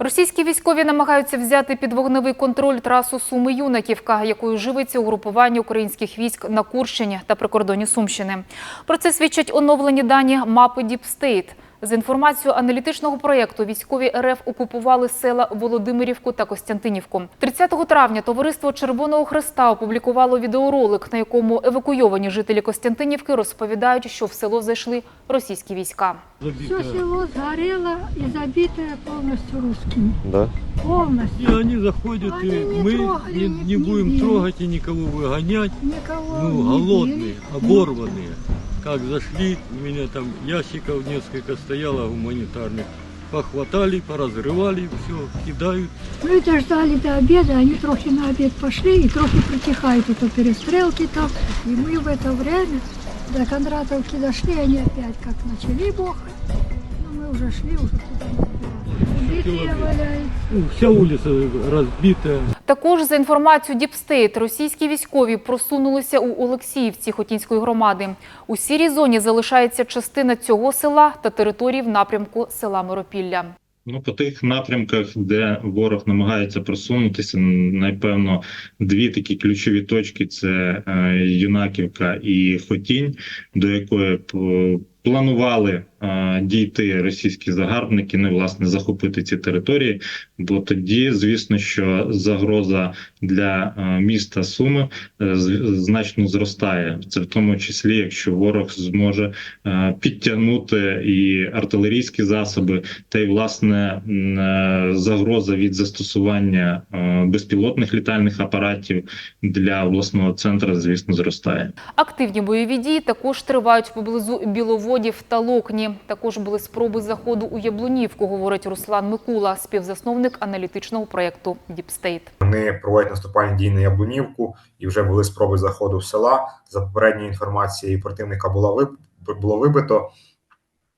Російські військові намагаються взяти під вогневий контроль трасу Суми Юнаківка, якою живиться угрупування українських військ на Курщині та прикордоні Сумщини. Про це свідчать оновлені дані мапи Діпстейт. З інформацією аналітичного проєкту військові РФ окупували села Володимирівку та Костянтинівку. 30 травня товариство Червоного Хреста опублікувало відеоролик, на якому евакуйовані жителі Костянтинівки розповідають, що в село зайшли російські війська. Все село сгорело и забитое полностью русскими. Да? Полностью. И они заходят, Они и не мы трогали, не, не- не не будем били. трогать и никого выгонять. Никого Ну, не голодные, били. оборванные. Как зашли, у меня там ящиков несколько стояло гуманитарных. Похватали, поразрывали, все, кидают. Мы дождали до обеда, они трохи на обед пошли и трохи притихают это перестрелки там. И мы в это время до Кондратовки дошли, они опять как начали бохать. Мы уже шли, уже Убитые валяются. Вся улица разбитая. Також за інформацією Діпстейт, російські військові просунулися у Олексіївці Хотінської громади. У сірій зоні залишається частина цього села та території в напрямку села Миропілля. Ну, по тих напрямках, де ворог намагається просунутися, напевно, дві такі ключові точки: це е, Юнаківка і Хотінь, до якої п- планували е, дійти російські загарбники, ну і, власне захопити ці території. Бо тоді, звісно, що загроза для е, міста Суми е, з- значно зростає. Це в тому числі, якщо ворог зможе е, підтягнути і артилерійські засоби, та й власне м, е, загроза від застосування е, безпілотних літальних апаратів для обласного центру, звісно, зростає. Активні бойові дії також тривають поблизу Біловодів та Локні. Також були спроби заходу у Яблунівку, говорить Руслан Микула, співзасновник аналітичного проєкту Діпстейт. Вони проводять наступальні дії на Яблунівку і вже були спроби заходу в села. За попередньою інформацією противника виб... було вибито.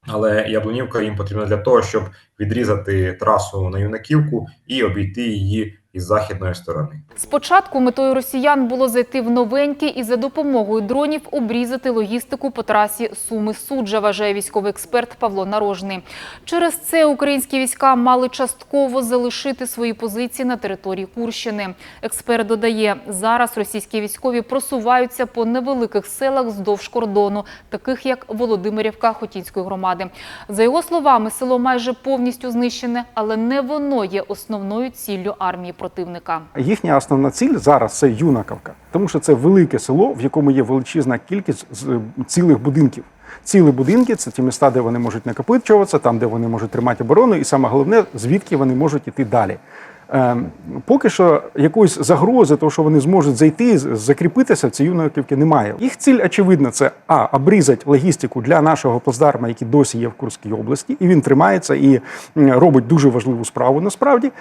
Але Яблунівка їм потрібна для того, щоб відрізати трасу на Юнаківку і обійти її із західної сторони. Спочатку метою росіян було зайти в новеньке і за допомогою дронів обрізати логістику по трасі Суми-Суджа, вважає військовий експерт Павло Нарожний. Через це українські війська мали частково залишити свої позиції на території Курщини. Експерт додає, зараз російські військові просуваються по невеликих селах вздовж кордону, таких як Володимирівка Хотінської громади. За його словами, село майже повністю знищене, але не воно є основною ціллю армії противника. Їхня основна ціль зараз це Юнаковка, тому що це велике село, в якому є величезна кількість е, цілих будинків. Цілі будинки це ті міста, де вони можуть накопичуватися, там, де вони можуть тримати оборону, і саме головне, звідки вони можуть іти далі. Ем, поки що якоїсь загрози, того, що вони зможуть зайти, закріпитися в цій юнаківці немає. Їх ціль очевидна це а обрізати логістику для нашого плацдарма, який досі є в Курській області, і він тримається і робить дуже важливу справу насправді. Е,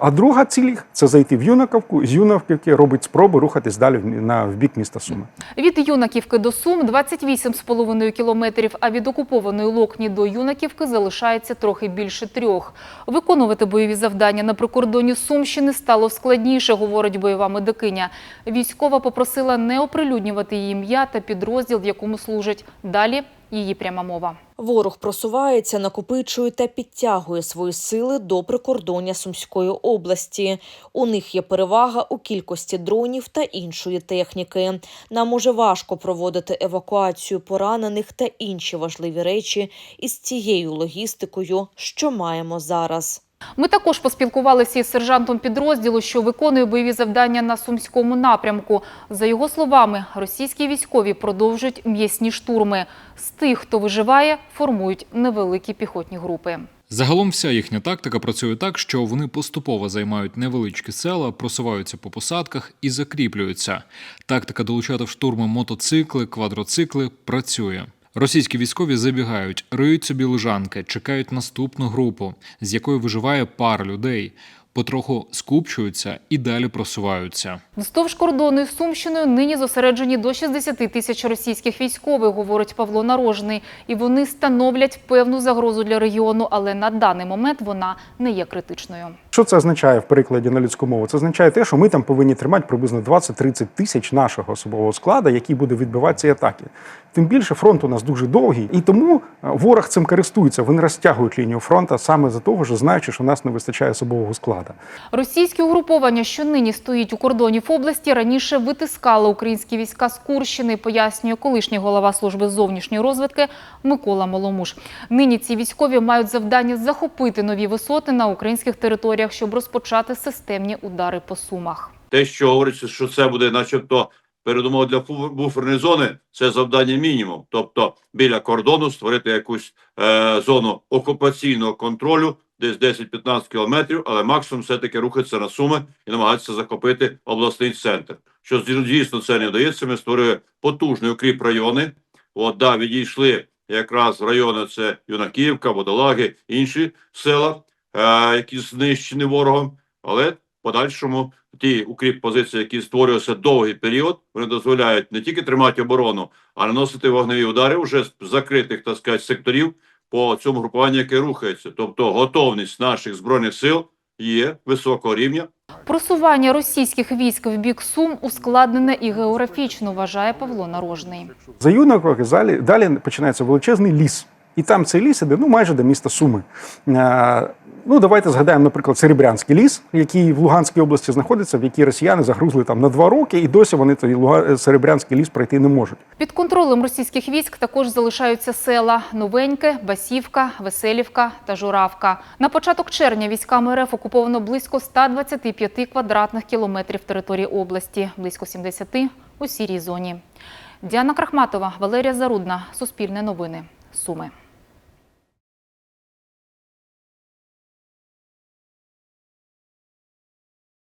А друга ціль це зайти в Юнаковку, з Юнаковки робить спроби рухатись далі на, в бік міста Суми. Від Юнаківки до Сум 28,5 кілометрів, а від окупованої Локні до Юнаківки залишається трохи більше трьох. Виконувати бойові завдання на прикордоні Сумщини стало складніше, говорить бойова медикиня. Військова попросила не оприлюднювати її ім'я та підрозділ, в якому служить. Далі її пряма мова. Ворог просувається, накопичує та підтягує свої сили до прикордоння Сумської області. У них є перевага у кількості дронів та іншої техніки. Нам уже важко проводити евакуацію поранених та інші важливі речі із цією логістикою, що маємо зараз. Ми також поспілкувалися із сержантом підрозділу, що виконує бойові завдання на сумському напрямку. За його словами, російські військові продовжують м'ясні штурми. З тих, хто виживає, формують невеликі піхотні групи. Загалом вся їхня тактика працює так, що вони поступово займають невеличкі села, просуваються по посадках і закріплюються. Тактика долучати в штурми мотоцикли, квадроцикли працює. Російські військові забігають, риють собі лежанки, чекають наступну групу, з якої виживає пара людей. потроху скупчуються і далі просуваються. Вздовж кордону із Сумщиною нині зосереджені до 60 тисяч російських військових, говорить Павло Нарожний. І вони становлять певну загрозу для регіону, але на даний момент вона не є критичною. Що це означає в перекладі на людську мову? Це означає те, що ми там повинні тримати приблизно 20-30 тисяч нашого особового складу, який буде відбивати ці атаки. Тим більше фронт у нас дуже довгий, і тому е, ворог цим користується. Вони розтягують лінію фронту саме за того, що знаючи, що у нас не вистачає особового складу. Російське угруповання, що нині стоїть у кордонів області, раніше витискало українські війська з Курщини, пояснює колишній голова служби зовнішньої розвідки Микола Моломуш. Нині ці військові мають завдання захопити нові висоти на українських територіях, щоб розпочати системні удари по сумах. те, що говориться, що це буде, начебто, передумова для буферної зони, це завдання мінімум. Тобто біля кордону створити якусь е, зону окупаційного контролю, десь 10-15 кілометрів, але максимум все-таки рухатися на суми і намагатися захопити обласний центр. Що дійсно це не вдається, ми створюємо потужний укріп райони. От, да, відійшли якраз райони це Юнаківка, Водолаги, інші села, які знищені ворогом, але в подальшому ті укріп позиції, які створюються довгий період, вони дозволяють не тільки тримати оборону, а наносити вогневі удари вже з закритих, так сказати, секторів по цьому групуванню, яке рухається. Тобто готовність наших збройних сил є високого рівня. Просування російських військ в бік Сум ускладнене і географічно, вважає Павло Нарожний. За Юнаковки далі, далі починається величезний ліс. І там цей ліс іде ну, майже до міста Суми. Е, ну, давайте згадаємо, наприклад, Серебрянський ліс, який в Луганській області знаходиться, в який росіяни загрузли там на два роки, і досі вони той Луга- Серебрянський ліс пройти не можуть. Під контролем російських військ також залишаються села Новеньке, Басівка, Веселівка та Журавка. На початок червня військами РФ окуповано близько 125 квадратних кілометрів території області, близько 70 у сірій зоні. Діана Крахматова, Валерія Зарудна, Суспільне новини, Суми.